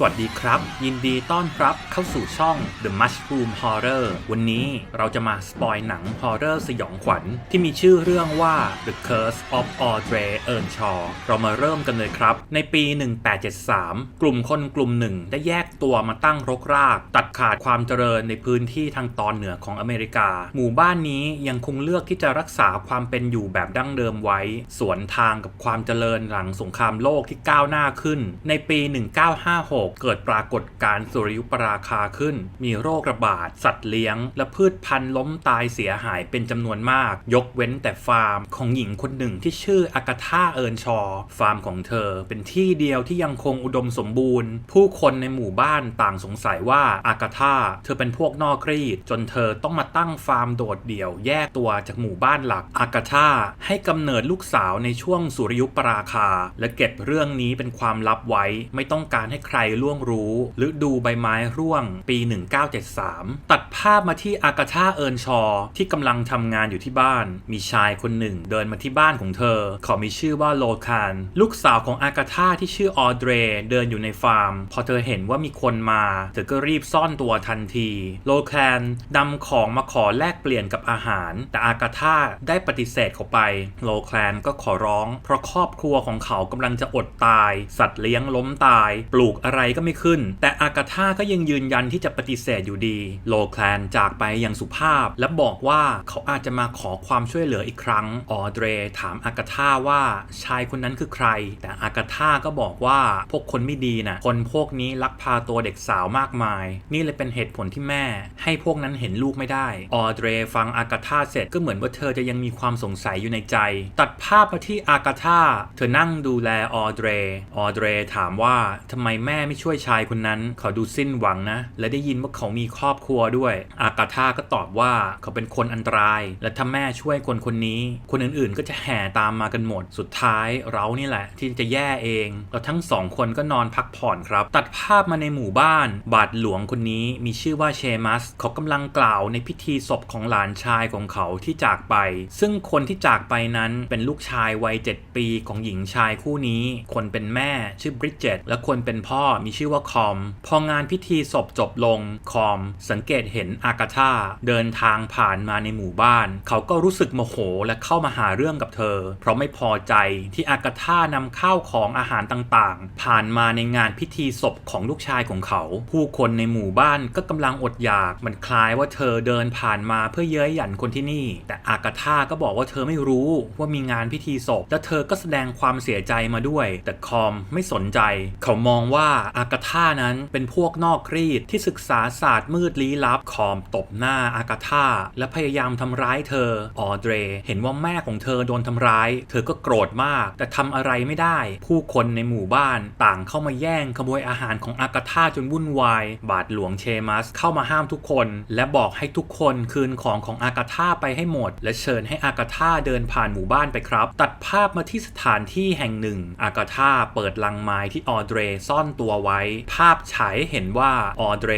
สวัสดีครับ ยินดีต้อนรับเข้าสู่ช่อง The Mushroom Horror วันนี้เราจะมาสปอยหนังฮอร์เรอร์สยองขวัญ ที่มีชื่อเรื่องว่า The Curse of Audrey Earnshaw เรามาเริ่มกันเลยครับ ในปี 1873 กลุ่มคนกลุ่มหนึ่งได้แยกตัวมาตั้งรกราก ตัดขาดความเจริญในพื้นที่ทางตอนเหนือของอเมริกา หมู่บ้านนี้ยังคงเลือกที่จะรักษาความเป็นอยู่แบบดั้งเดิมไว้ สวนทางกับความเจริญหลังสงครามโลกที่ก้าวหน้าขึ้น ในปี 1956เกิดปรากฏการณ์สุริยุปราคาขึ้น มีโรคระบาด สัตว์เลี้ยง และพืชพันธุ์ล้มตายเสียหายเป็นจำนวนมาก ยกเว้นแต่ฟาร์มของหญิงคนหนึ่งที่ชื่ออากาธาเอิร์นชอ ฟาร์มของเธอ เป็นที่เดียวที่ยังคงอุดมสมบูรณ์ ผู้คนในหมู่บ้านต่างสงสัยว่าอากาธาเธอเป็นพวกนอกรีด จนเธอต้องมาตั้งฟาร์มโดดเดี่ยวแยกตัวจากหมู่บ้านหลักอากาธาให้กำเนิดลูกสาวในช่วงสุริยุปราคา และเก็บเรื่องนี้เป็นความลับไว้ไม่ต้องการให้ใครล่วงรู้ฤดูใบไม้ร่วงปี 1973 ตัดภาพมาที่อากาธาเอิร์นชอ ที่กำลังทำงานอยู่ที่บ้าน มีชายคนหนึ่งเดินมาที่บ้านของเธอเขามีชื่อว่าโลคาน ลูกสาวของอากาธาที่ชื่อออเดรเดินอยู่ในฟาร์ม พอเธอเห็นว่ามีคนมา เธอก็รีบซ่อนตัวทันที โลแคนนำของมาขอแลกเปลี่ยนกับอาหาร แต่อากาธาได้ปฏิเสธเขาไป โลแคนก็ขอร้อง เพราะครอบครัวของเขากำลังจะอดตาย สัตว์เลี้ยงล้มตาย ปลูกอะไรก็ไม่ขึ้น แต่อากาธาก็ยังยืนยันที่จะปฏิเสธอยู่ดี โลแคลนจากไปอย่างสุภาพ และบอกว่าเขาอาจจะมาขอความช่วยเหลืออีกครั้ง ออเดรถามอากาธาว่าชายคนนั้นคือใคร แต่อากาธาก็บอกว่าพวกคนไม่ดีนะคนพวกนี้ลักพาตัวเด็กสาวมากมาย นี่เลยเป็นเหตุผลที่แม่ ให้พวกนั้นเห็นลูกไม่ได้ ออเดรฟังอากาธาเสร็จก็เหมือนว่าเธอจะยังมีความสงสัยอยู่ในใจ ตัดภาพมาที่อากาธาเธอนั่งดูแลออเดร ออเดรถามว่าทำไมแม่ไม่ช่วยชายคนนั้น เขาดูสิ้นหวังนะ และได้ยินว่าเขามีครอบครัวด้วย อากาธาก็ตอบว่าเขาเป็นคนอันตราย และถ้าแม่ช่วยคนคนนี้ คนอื่นๆ ก็จะแห่ตามมากันหมด สุดท้ายเรานี่แหละ ที่จะแย่เองแล้วทั้งสองคนก็นอนพักผ่อนครับ ตัดภาพมาในหมู่บ้าน บาทหลวงคนนี้มีชื่อว่าเชมัส เขากำลังกล่าวในพิธีศพของหลานชายของเขาที่จากไป ซึ่งคนที่จากไปนั้นเป็นลูกชายวัย 7 ปีของหญิงชายคู่นี้ คนเป็นแม่ชื่อบริดเจตและคนเป็นพ่อมีชื่อว่าคอม พองานพิธีศพจบลงคอม สังเกตเห็นอากาธาเดินทางผ่านมาในหมู่บ้าน เขาก็รู้สึกโมโหและเข้ามาหาเรื่องกับเธอ เพราะไม่พอใจที่อากาธานำข้าวของอาหารต่างๆ ผ่านมาในงานพิธีศพของลูกชายของเขา ผู้คนในหมู่บ้านก็กำลังอดอยาก มันคล้ายว่าเธอเดินผ่านมาเพื่อเย้ยหยันคนที่นี่ แต่อากาธาก็บอกว่าเธอไม่รู้ว่ามีงานพิธีศพและเธอก็แสดงความเสียใจมาด้วย แต่คอมไม่สนใจ เขามองว่าอากาธานั้นเป็นพวกนอกรีดที่ศึกษาศาสตร์มืดลี้ลับคอมตบหน้าอากาธาและพยายามทำร้ายเธอออเดร เห็นว่าแม่ของเธอโดนทำร้าย เธอก็โกรธมาก แต่ทำอะไรไม่ได้ ผู้คนในหมู่บ้านต่างเข้ามาแย่งขโมยอาหารของอากาธาจนวุ่นวาย บาทหลวงเชมัสเข้ามาห้ามทุกคน และบอกให้ทุกคนคืนของของอากาธาไปให้หมด และเชิญให้อากาธาเดินผ่านหมู่บ้านไปครับ ตัดภาพมาที่สถานที่แห่งหนึ่ง อากาธาเปิดลังไม้ที่ออเดรซ่อนตัวไว้ ภาพฉายเห็นว่าออเดร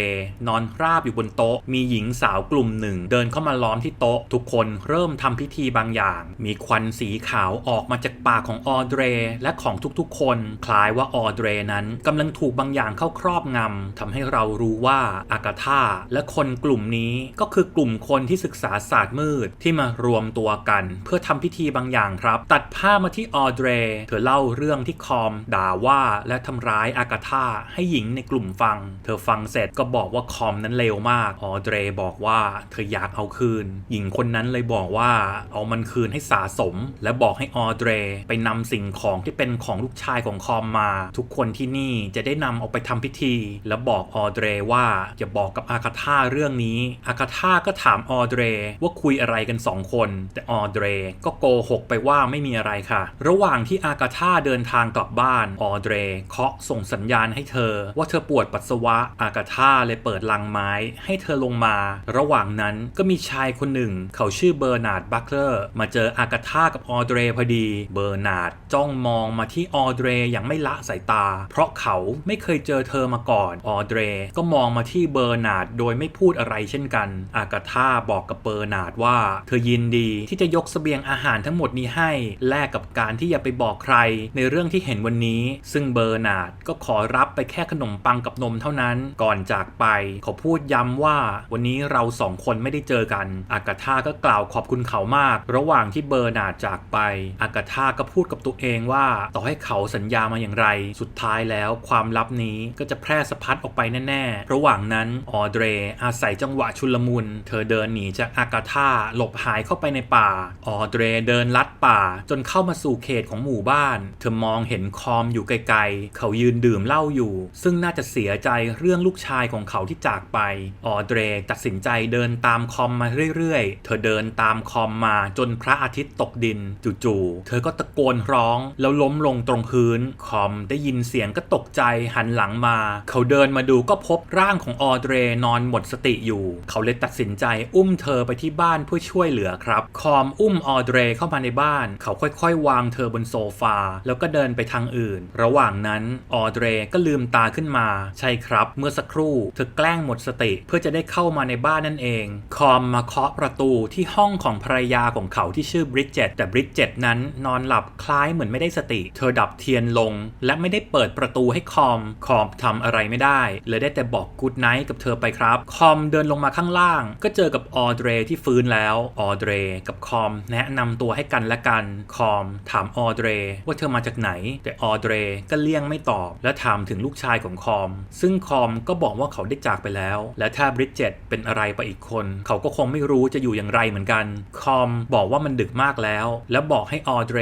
นอนราบอยู่บนโต๊ะ มีหญิงสาวกลุ่มหนึ่ง เดินเข้ามาล้อมที่โต๊ะ ทุกคนเริ่มทำพิธีบางอย่าง มีควันสีขาวออกมาจากปากของออเดรและของทุกๆ คน คล้ายว่าออเดรนั้นกำลังถูกบางอย่างเข้าครอบงำทำให้เรารู้ว่าอากาธาและคนกลุ่มนี้ก็คือกลุ่มคนที่ศึกษาศาสตร์มืดที่มารวมตัวกัน เพื่อทำพิธีบางอย่างครับ ตัดภาพมาที่ออเดรเธอเล่าเรื่องที่คอมด่าว่าและทำร้ายอากาธาให้หญิงในกลุ่มฟัง เธอฟังเสร็จก็บอกว่าคอมนั้นเลวมากออเดรบอกว่าเธออยากเอาคืน หญิงคนนั้นเลยบอกว่าเอามันคืนให้สะสม และบอกให้ออเดรไปนำสิ่งของที่เป็นของลูกชายของคอมมา ทุกคนที่นี่จะได้นำเอาไปทำพิธี แล้วบอกออเดรว่าอย่าบอกกับอากาธาเรื่องนี้อากาธาก็ถามออเดรว่าคุยอะไรกันสองคน แต่ออเดรก็โกหกไปว่าไม่มีอะไรค่ะ ระหว่างที่อากาธาเดินทางกลับบ้านออเดรเคาะส่งสัญญาณให้เธอ ว่าเธอปวดปัสสาวะ อากาธาเลยเปิดลังไม้ ให้เธอลงมา ระหว่างนั้นก็มีชายคนหนึ่ง เขาชื่อเบอร์นาร์ดบัคเลอร์มาเจออากาธากับออเดรพอดี เบอร์นาร์ดจ้องมองมาที่ออเดรอย่างไม่ละสายตา เพราะเขาไม่เคยเจอเธอมาก่อนออเดรก็มองมาที่เบอร์นาร์ดโดยไม่พูดอะไรเช่นกัน อากาธาบอกกับเบอร์นาร์ดว่า เธอยินดีที่จะยกเสบียงอาหารทั้งหมดนี้ให้แลกกับการที่อย่าไปบอกใครในเรื่องที่เห็นวันนี้ ซึ่งเบอร์นาร์ดก็ขอรับไปแค่ขนมปังกับนมเท่านั้น ก่อนจากไปเขาพูดย้ำว่า วันนี้เราสองคนไม่ได้เจอกัน อากาธาก็กล่าวขอบคุณเขามาก ระหว่างที่เบอร์นาดจากไป อากาธาก็พูดกับตัวเองว่า ต่อให้เขาสัญญามาอย่างไร สุดท้ายแล้วความลับนี้ก็จะแพร่สะพัดออกไปแน่ๆ ระหว่างนั้นออเดรอาศัยจังหวะชุลมุน เธอเดินหนีจากอากาธาหลบหายเข้าไปในป่า ออเดรเดินลัดป่า จนเข้ามาสู่เขตของหมู่บ้าน เธอมองเห็นคอมอยู่ไกลๆ เขายืนดื่มเหล้าอยู่ซึ่งน่าจะเสียใจเรื่องลูกชายของเขาที่จากไป ออเดรตัดสินใจเดินตามคอมมาเรื่อยๆ เธอเดินตามคอมมาจนพระอาทิตย์ตกดิน จู่ๆ เธอก็ตะโกนร้อง แล้วล้มลงตรงพื้น คอมได้ยินเสียงก็ตกใจหันหลังมา เขาเดินมาดูก็พบร่างของออเดรนอนหมดสติอยู่ เขาเลยตัดสินใจอุ้มเธอไปที่บ้านเพื่อช่วยเหลือครับ คอมอุ้มออเดรเข้ามาในบ้าน เขาค่อยๆ วางเธอบนโซฟา แล้วก็เดินไปทางอื่น ระหว่างนั้นออเดรก็ลืืมตาขึ้นมา ใช่ครับ เมื่อสักครู่เธอแกล้งหมดสติเพื่อจะได้เข้ามาในบ้านนั่นเอง คอมมาเคาะประตูที่ห้องของภรรยาของเขาที่ชื่อบริดเจตแต่บริดเจตนั้นนอนหลับคล้ายเหมือนไม่ได้สติ เธอดับเทียนลง และไม่ได้เปิดประตูให้คอม คอมทำอะไรไม่ได้เลยได้แต่บอกกูดไนท์กับเธอไปครับ คอมเดินลงมาข้างล่าง ก็เจอกับออเดรที่ฟื้นแล้ว ออเดรกับคอมแนะนำตัวให้กันและกัน คอมถามออเดรว่าเธอมาจากไหน แต่ออเดรก็เลี่ยงไม่ตอบ และถามถึงลูกชายของคอม ซึ่งคอมก็บอกว่าเขาได้จากไปแล้ว และถ้าบริดเจตเป็นอะไรไปอีกคน เขาก็คงไม่รู้จะอยู่อย่างไรเหมือนกัน คอมบอกว่ามันดึกมากแล้ว และบอกให้ออเดร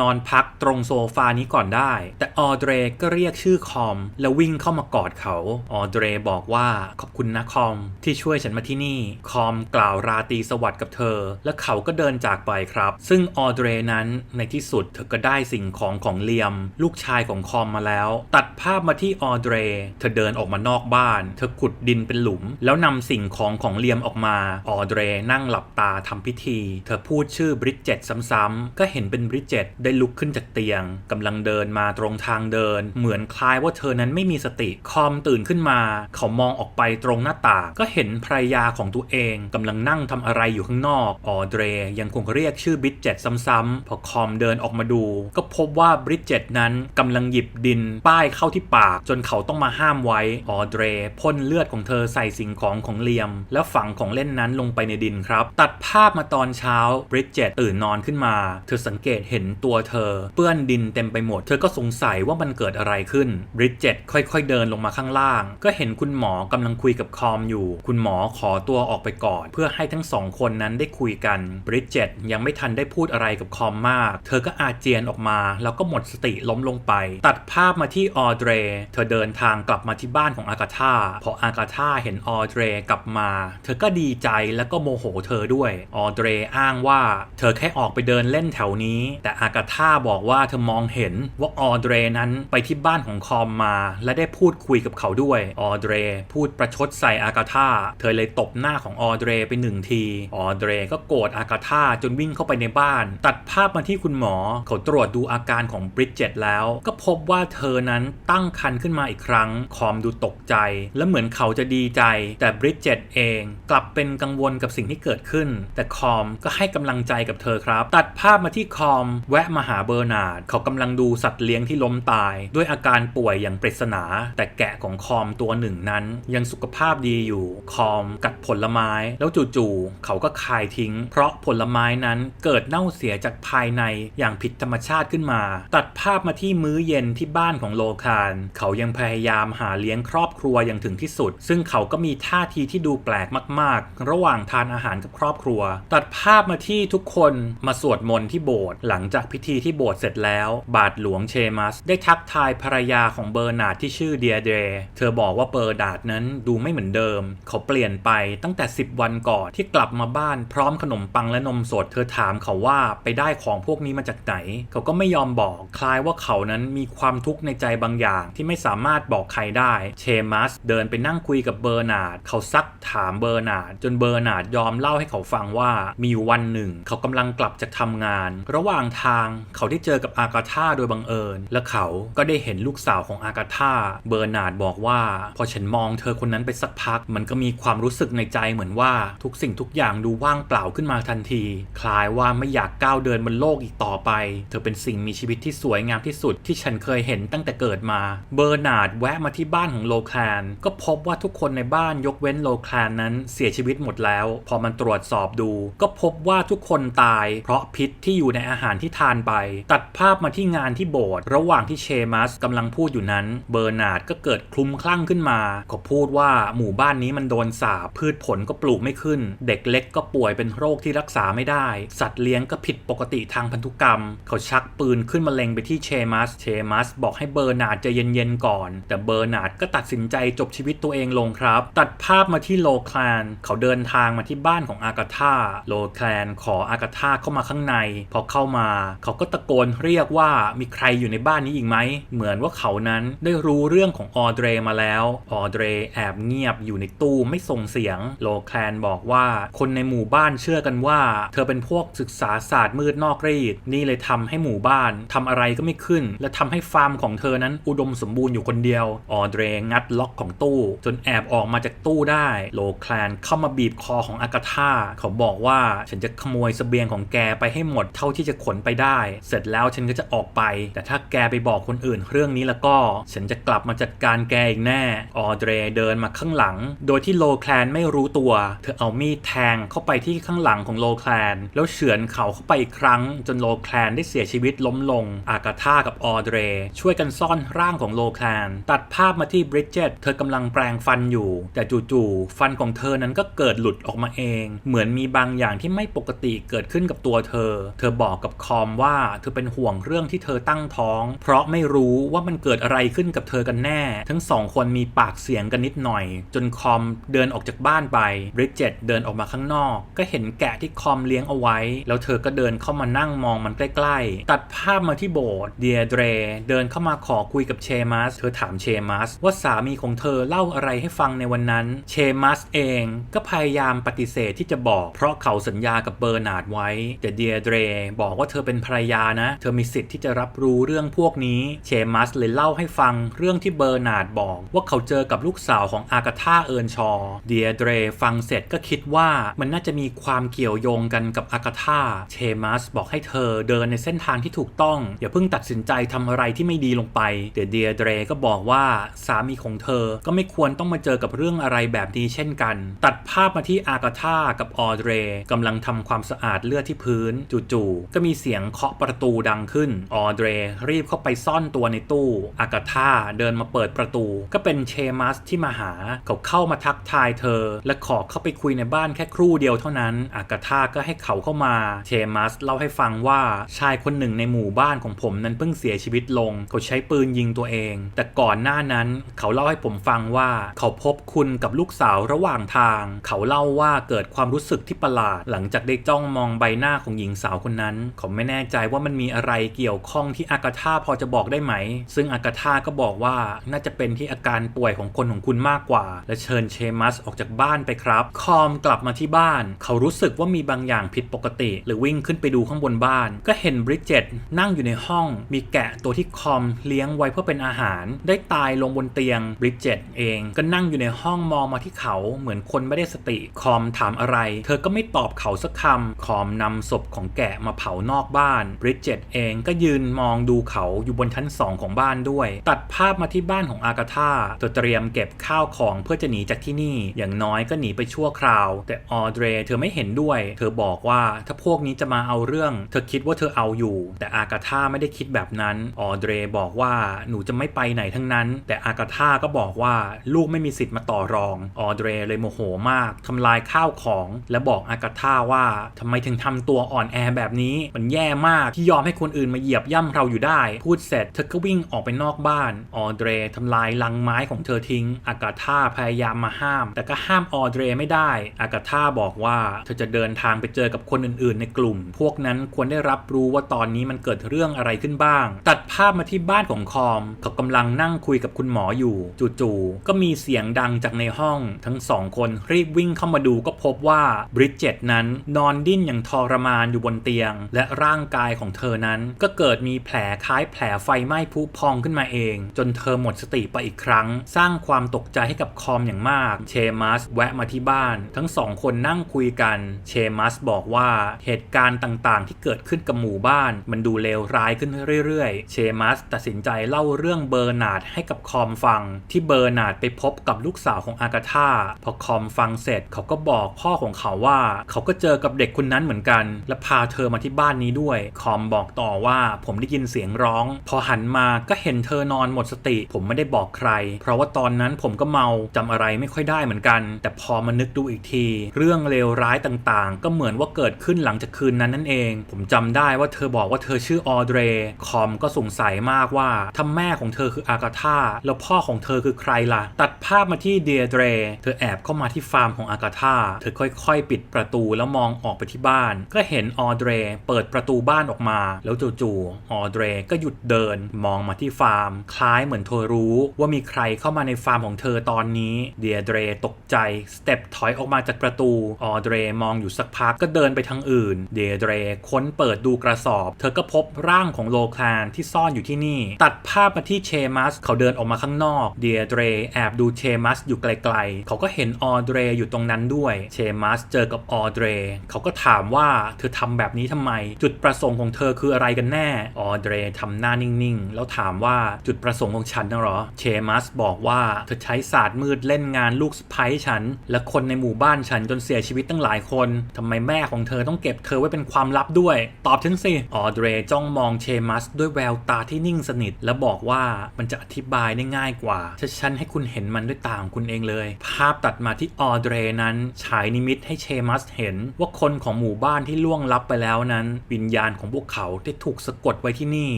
นอนพักตรงโซฟานี้ก่อนได้ แต่ออเดรก็เรียกชื่อคอม แล้ววิ่งเข้ามากอดเขา ออเดรบอกว่าขอบคุณนะคอม ที่ช่วยฉันมาที่นี่ คอมกล่าวราตรีสวัสดิ์กับเธอ และเขาก็เดินจากไปครับ ซึ่งออเดรนั้นในที่สุดเธอก็ได้สิ่งของของเลียม ลูกชายของคอมมาแล้ว ตัดภาพมาที่ออเดร เธอเดินออกมานอกบ้าน เธอขุดดินเป็นหลุม แล้วนำสิ่งของของเลียมออกมา ออเดรนั่งหลับตาทำพิธี เธอพูดชื่อบริดเจตซ้ำๆก็เห็นเป็นบริดเจตได้ลุกขึ้นจากเตียงกำลังเดินมาตรงทางเดิน เหมือนคล้ายว่าเธอนั้นไม่มีสติ คอมตื่นขึ้นมา เขามองออกไปตรงหน้าต่างก็เห็นภรรยาของตัวเองกำลังนั่งทำอะไรอยู่ข้างนอก ออเดรยังคงเรียกชื่อบริดเจตซ้ำๆพอคอมเดินออกมาดู ก็พบว่าบริดเจตนั้นกำลังหยิบดินป้ายเข้าที่ปากจนเขาต้องมาห้ามไว้ออเดรพ่นเลือดของเธอใส่สิ่งของของเลียม แล้วฝังของเล่นนั้นลงไปในดินครับ ตัดภาพมาตอนเช้าบริดเจตตื่นนอนขึ้นมา เธอสังเกตเห็นตัวเธอ เปื้อนดินเต็มไปหมด เธอก็สงสัยว่ามันเกิดอะไรขึ้นบริดเจตค่อย ๆ เดินลงมาข้างล่าง ก็เห็นคุณหมอกำลังคุยกับคอมอยู่ คุณหมอขอตัวออกไปก่อน เพื่อให้ทั้งสองคนนั้นได้คุยกันบริดเจตยังไม่ทันได้พูดอะไรกับคอมมาก เธอก็อาเจียนออกมา แล้วก็หมดสติล้มลงไป ตัดภาพมาที่ออเดรเธอเดินทางกลับมาที่บ้านของอากาธาพออากาธาเห็นออเดรกลับมา เธอก็ดีใจแล้วก็โมโหเธอด้วย ออเดรอ้างว่า เธอแค่ออกไปเดินเล่นแถวนี้ แต่อากาธาบอกว่าเธอมองเห็นว่าออเดรนั้นไปที่บ้านของคอมมา และได้พูดคุยกับเขาด้วยออเดรพูดประชดใส่อากาธาเธอเลยตบหน้าของออเดรไปหนึ่งที ออเดรก็โกรธอากาธาจนวิ่งเข้าไปในบ้าน ตัดภาพมาที่คุณหมอ เขาตรวจดูอาการของบริดเจตแล้ว ก็พบว่าเธอนั้นตั้งครรภ์ขึ้นมาอีกครั้ง คอมดูตกใจ และเหมือนเขาจะดีใจ แต่บริดเจตเองกลับเป็นกังวลกับสิ่งที่เกิดขึ้น แต่คอมก็ให้กำลังใจกับเธอครับ ตัดภาพมาที่คอมแวะมาหาเบอร์นาร์ด เขากำลังดูสัตว์เลี้ยงที่ล้มตาย ด้วยอาการป่วยอย่างปริศนา แต่แกะของคอมตัวหนึ่งนั้น ยังสุขภาพดีอยู่ คอมกัดผลไม้ แล้วจู่ๆเขาก็คายทิ้ง เพราะผลไม้นั้นเกิดเน่าเสียจากภายในอย่างผิดธรรมชาติขึ้นมา ตัดภาพมาที่มื้อเย็นที่บ้านของโลคารเขายังพยายามหาเลี้ยงครอบครัวอย่างถึงที่สุด ซึ่งเขาก็มีท่าทีที่ดูแปลกมาก ๆ ระหว่างทานอาหารกับครอบครัว ตัดภาพมาที่ทุกคนมาสวดมนต์ที่โบสถ์หลังจากพิธีที่โบสถ์เสร็จแล้ว บาทหลวงเชมัส ได้ทักทายภรรยาของเบอร์นาร์ดที่ชื่อเดียเดรเธอบอกว่าเบอร์นาร์ดนั้นดูไม่เหมือนเดิม เขาเปลี่ยนไปตั้งแต่ 10 วันก่อนที่กลับมาบ้านพร้อมขนมปังและนมสด เธอถามเขาว่าไปได้ของพวกนี้มาจากไหน เขาก็ไม่ยอมบอก คล้ายว่าเขานั้นมีความทุกข์ในใจบางอย่างทที่ไม่สามารถบอกใครได้เชมัสเดินไปนั่งคุยกับเบอร์นาร์ดเขาซักถามเบอร์นาร์ดจนเบอร์นาร์ดยอมเล่าให้เขาฟังว่ามีวันหนึ่ง เขากำลังกลับจากทำงาน ระหว่างทางเขาได้เจอกับอากาธาโดยบังเอิญ และเขาก็ได้เห็นลูกสาวของอากาธาเบอร์นาร์ดบอกว่า พอฉันมองเธอคนนั้นไปสักพัก มันก็มีความรู้สึกในใจเหมือนว่าทุกสิ่งทุกอย่างดูว่างเปล่าขึ้นมาทันที คล้ายว่าไม่อยากก้าวเดินบนโลกอีกต่อไป เธอเป็นสิ่งมีชีวิตที่สวยงามที่สุดที่ฉันเคยเห็นตั้งแต่เกิดมาเบอร์นาร์ดแวะมาที่บ้านของโลแคลนก็พบว่าทุกคนในบ้านยกเว้นโลแคลนนั้นเสียชีวิตหมดแล้ว พอมันตรวจสอบดู ก็พบว่าทุกคนตาย เพราะพิษที่อยู่ในอาหารที่ทานไป ตัดภาพมาที่งานที่โบสถ์ระหว่างที่เชมัสกำลังพูดอยู่นั้น เบอร์นาร์ดก็เกิดคลุ้มคลั่งขึ้นมาเขาพูดว่าหมู่บ้านนี้มันโดนสาปพืชผลก็ปลูกไม่ขึ้น เด็กเล็กก็ป่วยเป็นโรคที่รักษาไม่ได้ สัตว์เลี้ยงก็ผิดปกติทางพันธุกรรม เขาชักปืนขึ้นมาเล็งไปที่เชมัสเชมัสบอกให้เบอร์นาร์ดใจเย็นๆก่อน แต่เบอร์นาร์ดก็ตัดสินใจจบชีวิตตัวเองลงครับ ตัดภาพมาที่โลแคลนเขาเดินทางมาที่บ้านของอากาธาโลแคลนขออากาธาเข้ามาข้างใน พอเข้ามา เขาก็ตะโกนเรียกว่ามีใครอยู่ในบ้านนี้อีกไหม เหมือนว่าเขานั้นได้รู้เรื่องของออเดรมาแล้วออเดรแอบเงียบอยู่ในตู้ไม่ส่งเสียง โลแคลนบอกว่าคนในหมู่บ้านเชื่อกันว่า เธอเป็นพวกศึกษาศาสตร์มืดนอกรีด นี่เลยทำให้หมู่บ้านทำอะไรก็ไม่ขึ้น และทำให้ฟาร์มของเธอนั้นอุดมสมบูรณ์อยู่คนเดียว ออเดรงัดล็อกของตู้ จนแอบออกมาจากตู้ได้ โลแคลนเข้ามาบีบคอของอากาธาเขาบอกว่าฉันจะขโมยสเสบียงของแกไปให้หมดเท่าที่จะขนไปได้ เสร็จแล้วฉันก็จะออกไป แต่ถ้าแกไปบอกคนอื่นเรื่องนี้แล้วก็ ฉันจะกลับมาจัดการแกอีกแน่ ออเดรเดินมาข้างหลัง โดยที่โลแคลนไม่รู้ตัว เธอเอามีดแทงเข้าไปที่ข้างหลังของโลแคลน แล้วเฉือนเขาเข้าไปอีกครั้ง จนโลแคลนได้เสียชีวิตล้มลง อากาธากับออเดรช่วยกันซ่อนร่างของโลแคนตัดภาพมาที่บริดเจตเธอกำลังแปลงฟันอยู่ แต่จู่ๆฟันของเธอนั้นก็เกิดหลุดออกมาเอง เหมือนมีบางอย่างที่ไม่ปกติเกิดขึ้นกับตัวเธอ เธอบอกกับคอมว่าเธอเป็นห่วงเรื่องที่เธอตั้งท้อง เพราะไม่รู้ว่ามันเกิดอะไรขึ้นกับเธอกันแน่ ทั้งสองคนมีปากเสียงกันนิดหน่อย จนคอมเดินออกจากบ้านไปบริดเจตเดินออกมาข้างนอก ก็เห็นแกะที่คอมเลี้ยงเอาไว้ แล้วเธอก็เดินเข้ามานั่งมองมันใกล้ๆ ตัดภาพมาที่โบสถ์เดียเดรเดินเข้ามาขอคุยกับเชมมัสเธอถามเชมัสว่าสามีของเธอเล่าอะไรให้ฟังในวันนั้น เชมัสเองก็พยายามปฏิเสธที่จะบอก เพราะเขาสัญญากับเบอร์นาร์ดไว้ แต่เดียเดรบอกว่าเธอเป็นภรรยานะ เธอมีสิทธิ์ที่จะรับรู้เรื่องพวกนี้ เชมัสเลยเล่าให้ฟังเรื่องที่เบอร์นาร์ดบอก ว่าเขาเจอกับลูกสาวของอากาธาเอิร์นชอ เดียเดรฟังเสร็จก็คิดว่ามันน่าจะมีความเกี่ยวโยงกันกับอากาธาเชมัสบอกให้เธอเดินในเส้นทางที่ถูกต้องอย่าเพิ่งตัดสินใจทำอะไรที่ไม่ดีลงไปเดี๋ยวเดียเดรก็บอกว่าสามีของเธอก็ไม่ควรต้องมาเจอกับเรื่องอะไรแบบนี้เช่นกัน ตัดภาพมาที่อากาธากับออเดรกำลังทำความสะอาดเลือดที่พื้นจู่ๆก็มีเสียงเคาะประตูดังขึ้น ออเดรรีบเข้าไปซ่อนตัวในตู้ อากาธาเดินมาเปิดประตู ก็เป็นเชมัสที่มาหาเขาเข้ามาทักทายเธอ และขอเข้าไปคุยในบ้านแค่ครู่เดียวเท่านั้น อากาธาก็ให้เขาเข้ามา เชมัสเล่าให้ฟังว่าชายคนหนึ่งในหมู่บ้านของผมนั้นเพิ่งเสียชีวิตลง เขาใช้ปืนยิงตัวเองแต่ก่อนหน้านั้นเขาเล่าให้ผมฟังว่าเขาพบคุณกับลูกสาวระหว่างทาง เขาเล่าว่าเกิดความรู้สึกที่ประหลาด หลังจากได้จ้องมองใบหน้าของหญิงสาวคนนั้น เขาไม่แน่ใจว่ามันมีอะไรเกี่ยวข้องที่อากาธาพอจะบอกได้ไหม ซึ่งอากาธาก็บอกว่าน่าจะเป็นที่อาการป่วยของคนของคุณมากกว่า และเชิญเชมัสออกจากบ้านไปครับ คอมกลับมาที่บ้าน เขารู้สึกว่ามีบางอย่างผิดปกติ หรือวิ่งขึ้นไปดูข้างบนบ้าน ก็เห็นบริดเจตนั่งอยู่ในห้อง มีแกะตัวที่คอมเลี้ยงไว้เพื่อเป็นอาหาร ได้ตายลงบนเตียงบริดเจตเอง ก็นั่งอยู่ในห้องมองมาที่เขาเหมือนคนไม่ได้สติ คอมถามอะไร เธอก็ไม่ตอบเขาสักคำ คอมนำศพของแกะมาเผานอกบ้านบริดเจตเองก็ยืนมองดูเขาอยู่บนชั้นสองของบ้านด้วย ตัดภาพมาที่บ้านของอากาธาเธอเตรียมเก็บข้าวของเพื่อจะหนีจากที่นี่ อย่างน้อยก็หนีไปชั่วคราว แต่ออเดรเธอไม่เห็นด้วย เธอบอกว่าถ้าพวกนี้จะมาเอาเรื่อง เธอคิดว่าเธอเอาอยู่ แต่อากาธาไม่ได้คิดแบบนั้น ออเดรบอกว่าหนูจะไม่ไปไหนทั้งนั้น แต่อากาธาก็บอกว่าลูกไม่มีสิทธิ์มาต่อรอง ออเดรเลยโมโหมากทำลายข้าวของ และบอกอากาธาว่าทำไมถึงทำตัวอ่อนแอแบบนี้ มันแย่มากที่ยอมให้คนอื่นมาเหยียบย่ำเราอยู่ได้ พูดเสร็จเธอก็วิ่งออกไปนอกบ้าน ออเดรทำลายลังไม้ของเธอทิ้ง อากาธาพยายามมาห้าม แต่ก็ห้ามออเดรไม่ได้ อากาธาบอกว่าเธอจะเดินทางไปเจอกับคนอื่นๆ ในกลุ่ม พวกนั้นควรได้รับรู้ว่าตอนนี้มันเกิดเรื่องอะไรขึ้นบ้าง ตัดภาพมาที่บ้านของคอมเขากำลังนั่งคุยกับคุณหมออยู่ จู่ๆก็มีเสียงดังจากในห้อง ทั้งสองคนรีบวิ่งเข้ามาดูก็พบว่าบริดเจตนั้นนอนดิ้นอย่างทรมานอยู่บนเตียง และร่างกายของเธอนั้นก็เกิดมีแผลคล้ายแผลไฟไหม้พุพองขึ้นมาเอง จนเธอหมดสติไปอีกครั้ง สร้างความตกใจให้กับคอมอย่างมาก เชมัสแวะมาที่บ้าน ทั้งสองคนนั่งคุยกัน เชมัสบอกว่าเหตุการณ์ต่างๆ ที่เกิดขึ้นกับหมู่บ้าน มันดูเลวร้ายขึ้นเรื่อยๆ เชมัสตัดสินใจเล่าเรื่องเบอร์นาดให้กับคอมฟัง ที่เบอร์นาดไปพบกับลูกสาวของอากาธาพอคอมฟังเสร็จเขาก็บอกพ่อของเขาว่า เขาก็เจอกับเด็กคนนั้นเหมือนกัน และพาเธอมาที่บ้านนี้ด้วย คอมบอกต่อว่าผมได้ยินเสียงร้อง พอหันมาก็เห็นเธอนอนหมดสติ ผมไม่ได้บอกใคร เพราะว่าตอนนั้นผมก็เมาจำอะไรไม่ค่อยได้เหมือนกัน แต่พอมานึกดูอีกที เรื่องเลวร้ายต่างๆ ก็เหมือนว่าเกิดขึ้นหลังจากคืนนั้นนั่นเอง ผมจำได้ว่าเธอบอกว่าเธอชื่อออเดรคอมก็สงสัยมากว่าถ้าแม่ของเธอคืออากาธาแล้วพ่อของเธอคือใครล่ะ ตัดภาพมาที่เดียเดรเธอแอบเข้ามาที่ฟาร์มของอากาธาเธอค่อยๆ ปิดประตูแล้วมองออกไปที่บ้าน ก็เห็นออเดรเปิดประตูบ้านออกมา แล้วจู่ๆออเดรก็หยุดเดินมองมาที่ฟาร์ม คล้ายเหมือนเธอรู้ว่ามีใครเข้ามาในฟาร์มของเธอตอนนี้เดียเดรตกใจสเต็ปถอยออกมาจากประตูออเดรมองอยู่สักพักก็เดินไปทางอื่น เดียเดรค้นเปิดดูกระสอบ เธอก็พบร่างของโลคลานที่ซ่อนอยู่ที่นี่ ตัดภาพมาที่เชมัสเขาเดินออกมาข้างนอก เดียเดรแอบดูเชมัสอยู่ไกลๆ เขาก็เห็นออเดรอยู่ตรงนั้นด้วย เชมัสเจอกับออเดร เขาก็ถามว่าเธอทำแบบนี้ทำไม จุดประสงค์ของเธอคืออะไรกันแน่ ออเดรทำหน้านิ่งๆ แล้วถามว่าจุดประสงค์ของฉันนะหรอ เชมัสบอกว่าเธอใช้ศาสตร์มืดเล่นงานลูกสะใภ้ฉัน และคนในหมู่บ้านฉันจนเสียชีวิตตั้งหลายคนทำไมแม่ของเธอต้องเก็บเธอไว้เป็นความลับด้วย ตอบฉันสิ ออเดรจ้องมองเชมัสด้วยแววตาที่นิ่งสนิท และบอกว่ามันจะอธิบายได้ง่ายกว่าฉันให้คุณเห็นมันด้วยตาของคุณเองเลย ภาพตัดมาที่ออเดรนั้นฉายนิมิตให้เชมัสเห็น ว่าคนของหมู่บ้านที่ล่วงลับไปแล้วนั้น วิญญาณของพวกเขาได้ถูกสะกดไว้ที่นี่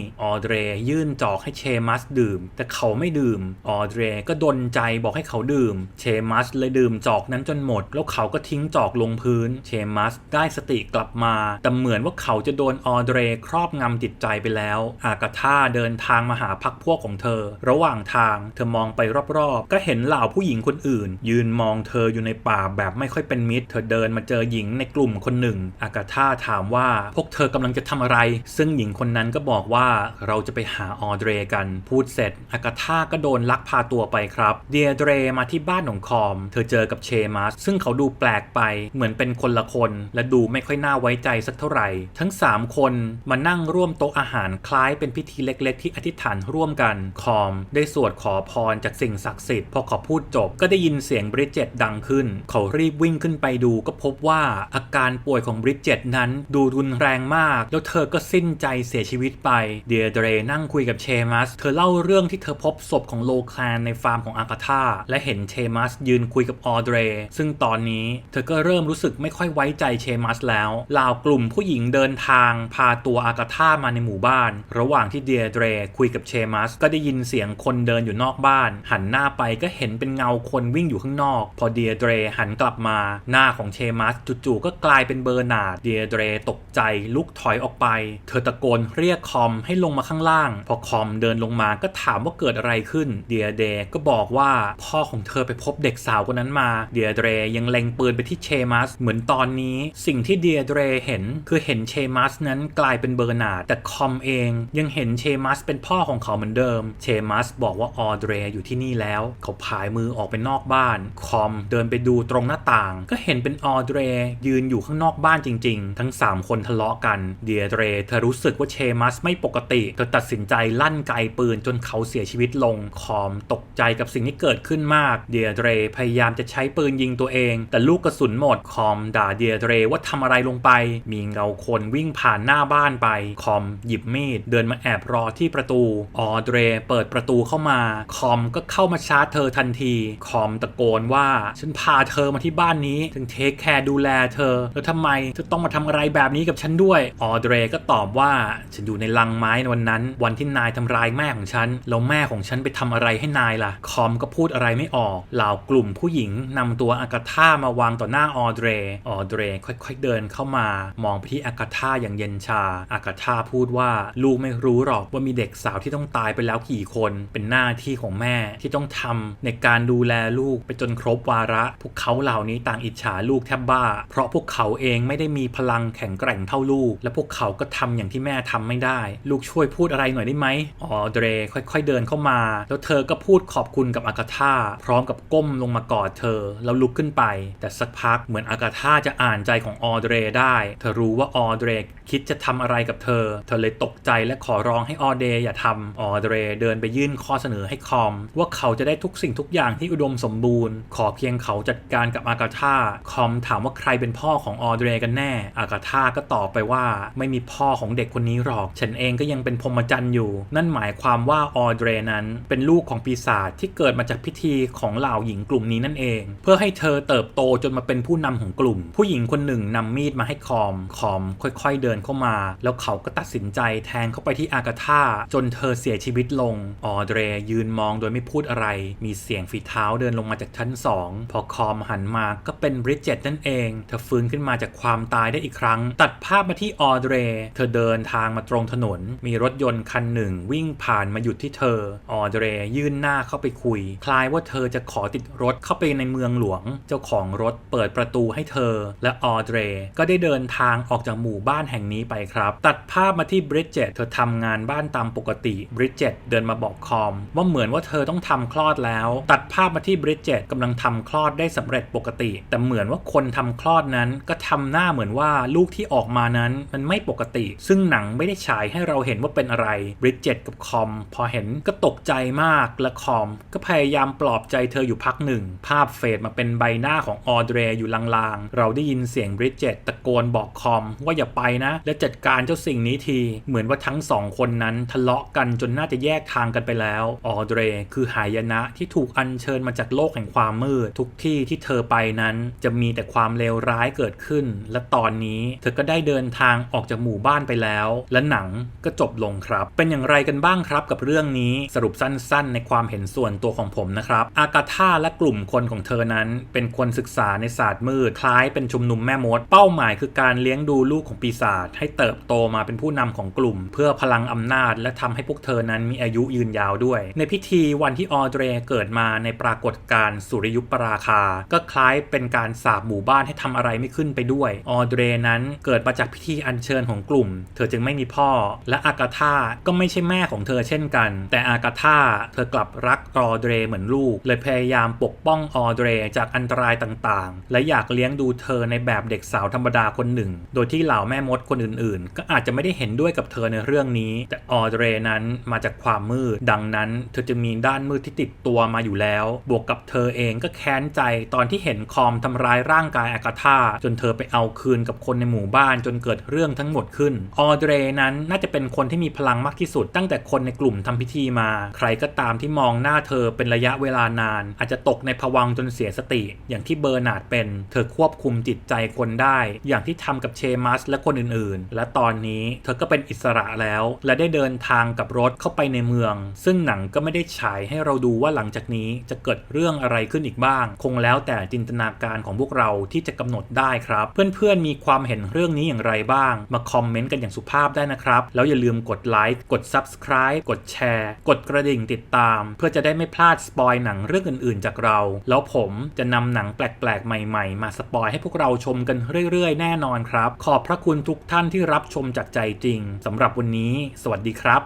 ออเดรยื่นจอกให้เชมัสดื่ม แต่เขาไม่ดื่ม ออเดรก็ดนใจบอกให้เขาดื่ม เชมัสเลยดื่มจอกนั้นจนหมด แล้วเขาก็ทิ้งจอกลงพื้น เชมัสได้สติกลับมา แต่เหมือนว่าเขาจะโดนออเดรครอบงำจิตใจไปแล้ว อากาธาเดินทางมาหาพักพวกของเธอ ระหว่างทางเธอมองไปรอบๆ ก็เห็นเหล่าผู้หญิงคนอื่น ยืนมองเธออยู่ในป่าแบบไม่ค่อยเป็นมิตร เธอเดินมาเจอหญิงในกลุ่มคนหนึ่ง อากาธาถามว่าพวกเธอกำลังจะทำอะไร ซึ่งหญิงคนนั้นก็บอกว่าเราจะไปหาออเดรกัน พูดเสร็จ อากาธาก็โดนลักพาตัวไปครับเดียเดรมาที่บ้านของคอม เธอเจอกับเชมัสซึ่งเขาดูแปลกไปเหมือนเป็นคนละคน และดูไม่ค่อยน่าไว้ใจสักเท่าไหร่ ทั้ง 3 คนมานั่งร่วมโต๊ะอาหารคล้ายเป็นพิธีเล็ก ๆ ที่อธิษฐานร่วมกันคอมได้สวดขอพรจากสิ่งศักดิ์สิทธิ์พอเขาพูดจบก็ได้ยินเสียงบริดเจตดังขึ้น เขารีบวิ่งขึ้นไปดูก็พบว่าอาการป่วยของบริดเจตนั้นดูรุนแรงมาก แล้วเธอก็สิ้นใจเสียชีวิตไปเดียเดรนั่งคุยกับเชมัส เธอเล่าเรื่องที่เธอพบศพของโลคลานในฟาร์มของอากาธาและเห็นเชมัสยืนคุยกับออเดรซึ่งตอนนี้เธอก็เริ่มรู้สึกไม่ค่อยไว้ใจเชมัสแล้วล่ากลุ่มผู้หญิงเดินทาง พาตัวอากาธามาในหมู่บ้าน ระหว่างที่เดียเดรคุยกับเชมัสก็ได้ยินเสียงคนเดินอยู่นอกบ้าน หันหน้าไปก็เห็นเป็นเงาคนวิ่งอยู่ข้างนอก พอเดียเดรหันกลับมาหน้าของเชมัสจู่ๆก็กลายเป็นเบอร์นาร์ดเดียเดรตกใจลุกถอยออกไป เธอตะโกนเรียกคอมให้ลงมาข้างล่าง พอคอมเดินลงมาก็ถามว่าเกิดอะไรขึ้นเดียเดรก็บอกว่าพ่อของเธอไปพบเด็กสาวคนนั้นมาเดียเดรยังเล็งปืนไปที่เชมัสเหมือนตอนนี้ สิ่งที่เดียเดรเห็นคือเห็นเชมัสนั้นกลายเป็นเบอร์นาร์ดแต่คอมเองยังเห็นเชมัสเป็นพ่อของเขาเหมือนเดิมเชมัสบอกว่าออเดรอยู่ที่นี่แล้ว เขาผายมือออกไปนอกบ้าน คอมเดินไปดูตรงหน้าต่าง ก็เห็นเป็นออเดรยืนอยู่ข้างนอกบ้านจริง ๆ ทั้ง 3 คนทะเลาะกัน เดียเดรเธอรู้สึกว่าเชมัสไม่ปกติ เธอตัดสินใจลั่นไกปืนจนเขาเสียชีวิตลง คอมตกใจกับสิ่งที่เกิดขึ้นมาก เดียเดรพยายามจะใช้ปืนยิงตัวเอง แต่ลูกกระสุนหมด คอมด่าเดียเดรว่าทำอะไรลงไป มีเงาคนวิ่งผ่านหน้าบ้านไป คอมหยิบมีดเดินมาแอบรอที่ประตู ออเดรเปิดประตูเข้ามา คอมก็เข้ามาชาร์จเธอทันที คอมตะโกนว่า ฉันพาเธอมาที่บ้านนี้ ถึงเทคแคร์ดูแลเธอ แล้วทำไมเธอต้องมาทำอะไรแบบนี้กับฉันด้วย ออเดรก็ตอบว่าฉันอยู่ในลังไม้ในวันนั้น วันที่นายทำร้ายแม่ของฉัน แล้วแม่ของฉันไปทำอะไรให้นายล่ะ คอมก็พูดอะไรไม่ออก เหล่ากลุ่มผู้หญิงนำตัวอากาธามาวางต่อหน้าออเดร ออเดรค่อยๆเดินเข้ามามองไปที่อากาธาอย่างเย็นชา อากาธาพูดว่าลูกไม่รู้หรอกว่ามีเด็กสาวที่ต้องตายไปแล้วกี่คนเป็นหน้าที่ของแม่ที่ต้องทำในการดูแลลูกไปจนครบวาระ พวกเขาเหล่านี้ต่างอิจฉาลูกแทบบ้า เพราะพวกเขาเองไม่ได้มีพลังแข็งแกร่งเท่าลูก และพวกเขาก็ทำอย่างที่แม่ทำไม่ได้ ลูกช่วยพูดอะไรหน่อยได้ไหมออเดรค่อยๆเดินเข้ามา แล้วเธอก็พูดขอบคุณกับอากาธาพร้อมกับก้มลงมากอดเธอ แล้วลุกขึ้นไป แต่สักพักเหมือนอากาธาจะอ่านใจของออเดรได้ เธอรู้ว่าออเดรคิดจะทำอะไรกับเธอ เธอเลยตกใจและขอร้องให้ออเดรอย่าทำออเดรเดรเดินไปยื่นข้อเสนอให้คอม ว่าเขาจะได้ทุกสิ่งทุกอย่างที่อุดมสมบูรณ์ ขอเพียงเขาจัดการกับอากาธาคอมถามว่าใครเป็นพ่อของออเดรกันแน่ อากาธาก็ตอบไปว่าไม่มีพ่อของเด็กคนนี้หรอก ฉันเองก็ยังเป็นพรหมจรรย์อยู่ นั่นหมายความว่าออเดรนั้น เป็นลูกของปีศาจที่เกิดมาจากพิธีของเหล่าหญิงกลุ่มนี้นั่นเอง เพื่อให้เธอเติบโตจนมาเป็นผู้นำของกลุ่ม ผู้หญิงคนหนึ่งนำมีดมาให้คอม คอมค่อยๆเดินเข้ามา แล้วเขาก็ตัดสินใจแทงเข้าไปที่อากาธาจนเธอเสียชีวิตลง ออเดรยืนมองโดยไม่พูดอะไร มีเสียงฝีเท้าเดินลงมาจากชั้นสองพอคอมหันมาก็เป็นบริดเจตนั่นเอง เธอฟื้นขึ้นมาจากความตายได้อีกครั้ง ตัดภาพมาที่ออเดร เธอเดินทางมาตรงถนน มีรถยนต์คันหนึ่ง วิ่งผ่านมาหยุดที่เธอ ออเดรยื่นหน้าเข้าไปคุย คล้ายว่าเธอจะขอติดรถเข้าไปในเมืองหลวง เจ้าของรถเปิดประตูให้เธอ และออเดรก็ได้เดินทางออกจากหมู่บ้านแห่งนี้ไปครับ ตัดภาพมาที่บริดเจตเธอทำงานบ้านตามปกติบริดเจตเดินมาบอกคอม ว่าเหมือนว่าเธอต้องทำคลอดแล้ว ตัดภาพมาที่บริดเจตกำลังทำคลอดได้สำเร็จปกติ แต่เหมือนว่าคนทำคลอดนั้น ก็ทำหน้าเหมือนว่าลูกที่ออกมานั้นมันไม่ปกติ ซึ่งหนังไม่ได้ฉายให้เราเห็นว่าเป็นอะไรบริดเจตกับคอม พอเห็นก็ตกใจมากและคอม ก็พยายามปลอบใจเธออยู่พักหนึ่ง ภาพเฟดมาเป็นใบหน้าของออเดรอยู่ลางๆ เราได้ยินเสียงบริดเจตตะโกนบอกคอม ว่าอย่าไปนะ และจัดการเจ้าสิ่งนี้ที เหมือนว่าทั้งสองคนนั้นทะเลาะกันจนน่าจะแยกทางกันไปแล้วออเดรคือหายนะที่ถูกอัญเชิญมาจากโลกแห่งความมืด ทุกที่ที่เธอไปนั้นจะมีแต่ความเลวร้ายเกิดขึ้น และตอนนี้เธอก็ได้เดินทางออกจากหมู่บ้านไปแล้ว และหนังก็จบลงครับ เป็นอย่างไรกันบ้างครับกับเรื่องนี้สรุปสั้นๆ ในความเห็นส่วนตัวของผมนะครับอากาธาและกลุ่มคนของเธอนั้น เป็นคนศึกษาในศาสตร์มืดคล้ายเป็นชุมนุมแม่มด เป้าหมายคือการเลี้ยงดูลูกของปีศาจให้เติบโตมาเป็นผู้นำของกลุ่ม เพื่อพลังอำนาจ และทำให้พวกเธอนั้นมีอายุยืนยาวด้วย ในพิธีวันที่ออเดรเกิดมาในปรากฏการณ์สุริยุปราคา ก็คล้ายเป็นการสาบหมู่บ้านให้ทำอะไรไม่ขึ้นไปด้วย ออเดรนั้นเกิดมาจากพิธีอัญเชิญของกลุ่ม เธอจึงไม่มีพ่อ และอากาธาก็ไม่ใช่แม่ของเธอเช่นกัน แต่อากาธาเธอกลับรักออเดรเหมือนลูก เลยพยายามปกป้องออเดรจากอันตรายต่างๆ และอยากเลี้ยงดูเธอในแบบเด็กสาวธรรมดาคนหนึ่ง โดยที่เหล่าแม่มดคนอื่นๆ ก็อาจจะไม่ได้เห็นด้วยกับเธอในเรื่องนี้ แต่ออเดรนั้นมาจากความมืด ดังนั้น เธอจะมีด้านมืดที่ติดตัวมาอยู่แล้ว บวกกับเธอเองก็แค้นใจตอนที่เห็นคอมทำร้ายร่างกายอากาธาจนเธอไปเอาคืนกับคนในหมู่บ้านจนเกิดเรื่องทั้งหมดขึ้น ออเดรนั้นน่าจะเป็นคนที่มีพลังมากที่สุด ตั้งแต่คนในกลุ่มทำพิธีมา ใครก็ตามที่มองหน้าเธอเป็นระยะเวลานาน อาจจะตกในภวังจนเสียสติ อย่างที่เบอร์นาดเป็น เธอควบคุมจิตใจคนได้ อย่างที่ทำกับเชมัสและคนอื่นๆ และตอนนี้เธอก็เป็นอิสระแล้ว และได้เดินทางกับรถเข้าไปในเมือง ซึ่งหนังก็ไม่ได้ฉายให้เราดูว่าหลังจากนี้จะเกิดเรื่องอะไรขึ้นอีกบ้าง คงแล้วแต่จินตนาการของพวกเราที่จะกำหนดได้ครับ เพื่อนๆมีความเห็นเรื่องนี้อย่างไรบ้าง มาคอมเมนต์กันอย่างสุภาพได้นะครับ แล้วอย่าลืมกดไลค์กด Subscribe กดแชร์กดกระดิ่งติดตาม เพื่อจะได้ไม่พลาดสปอยหนังเรื่องอื่นๆ จากเรา แล้วผมจะนำหนังแปลกๆ ใหม่ๆ มาสปอยให้พวกเราชมกันเรื่อยๆ แน่นอนครับ ขอบพระคุณทุกท่านที่รับชมจากใจจริงสำหรับวันนี้ สวัสดีครับ